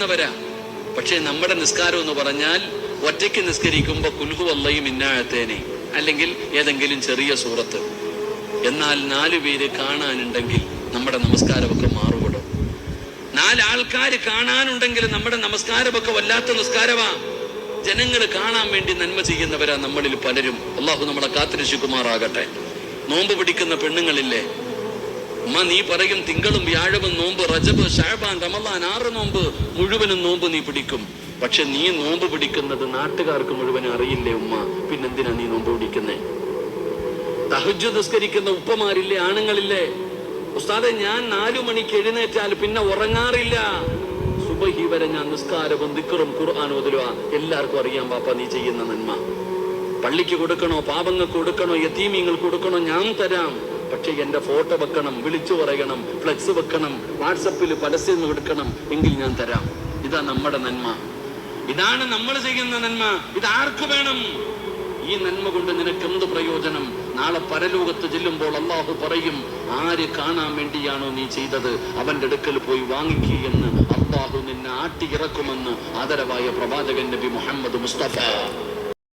ന്നവരാ പക്ഷേ നമ്മുടെ നിസ്കാരം എന്ന് പറഞ്ഞാൽ ഒറ്റയ്ക്ക് നിസ്കരിക്കുമ്പോൾ കുൽഹു വല്ലയും ഇന്നാഴത്തേനെ. അല്ലെങ്കിൽ ഏതെങ്കിലും ചെറിയ സൂറത്ത്. എന്നാൽ നാലു പേര് കാണാനുണ്ടെങ്കിൽ നമ്മുടെ നമസ്കാരമൊക്കെ മാറുപെടും നാലാൾക്കാർ കാണാനുണ്ടെങ്കിൽ നമ്മുടെ നമസ്കാരമൊക്കെ വല്ലാത്ത നിസ്കാരമാ. ജനങ്ങൾ കാണാൻ വേണ്ടി നന്മ ചെയ്യുന്നവരാ നമ്മളിൽ പലരും. അള്ളാഹു നമ്മളെ കാത്തിരശിക്കുമാറാകട്ടെ നോമ്പ് പിടിക്കുന്ന പെണ്ണുങ്ങളില്ലേ? ഉമ്മ നീ പറയും തിങ്കളും വ്യാഴവും നോമ്പ് റജബ് ഷാബാൻ റമലാൻ ആറ് നോമ്പ്. മുഴുവനും നോമ്പ് നീ പിടിക്കും. പക്ഷെ നീ നോമ്പ് പിടിക്കുന്നത് നാട്ടുകാർക്ക് മുഴുവനും അറിയില്ലേ ഉമ്മ? പിന്നെന്തിനാ നീ നോമ്പ് പിടിക്കുന്നേ? തഹജ് നിസ്കരിക്കുന്ന ഉപ്പമാരില്ലേ ആണുങ്ങളില്ലേ? ഉസ്താദെ ഞാൻ നാലു മണിക്ക് എഴുന്നേറ്റാൽ പിന്നെ ഉറങ്ങാറില്ല. സുബഹി വരെ ഞാൻ നിസ്കാരവും ദിക്കറും ഖുർആൻ ഓതുക എല്ലാവർക്കും അറിയാം പാപ്പ നീ ചെയ്യുന്ന നന്മ. പള്ളിക്ക് കൊടുക്കണോ പാപങ്ങൾക്ക് കൊടുക്കണോ യത്തീമീങ്ങൾക്ക് കൊടുക്കണോ ഞാൻ തരാം. പക്ഷെ എന്റെ ഫോട്ടോ വെക്കണം വിളിച്ചു പറയണം ഫ്ലെക്സ് വെക്കണം വാട്സപ്പിൽ പരസ്യം കൊടുക്കണം എങ്കിൽ ഞാൻ തരാം. ഇതാ നമ്മുടെ നന്മ. ഇതാണ് നമ്മൾ ചെയ്യുന്ന നന്മ. ഇത് ആർക്ക് വേണം? ഈ നന്മ കൊണ്ട് നിനക്ക് എന്ത് പ്രയോജനം? നാളെ പരലോകത്ത് ചെല്ലുമ്പോൾ അള്ളാഹു പറയും ആര് കാണാൻ വേണ്ടിയാണോ നീ ചെയ്തത്? അവന്റെ അടുക്കൽ പോയി വാങ്ങിക്കുകയെന്ന് അള്ളാഹു നിന്നെ ആട്ടിയിറക്കുമെന്ന് ആദരവായ പ്രവാചകൻ നബി മുഹമ്മദ് മുസ്തഫ.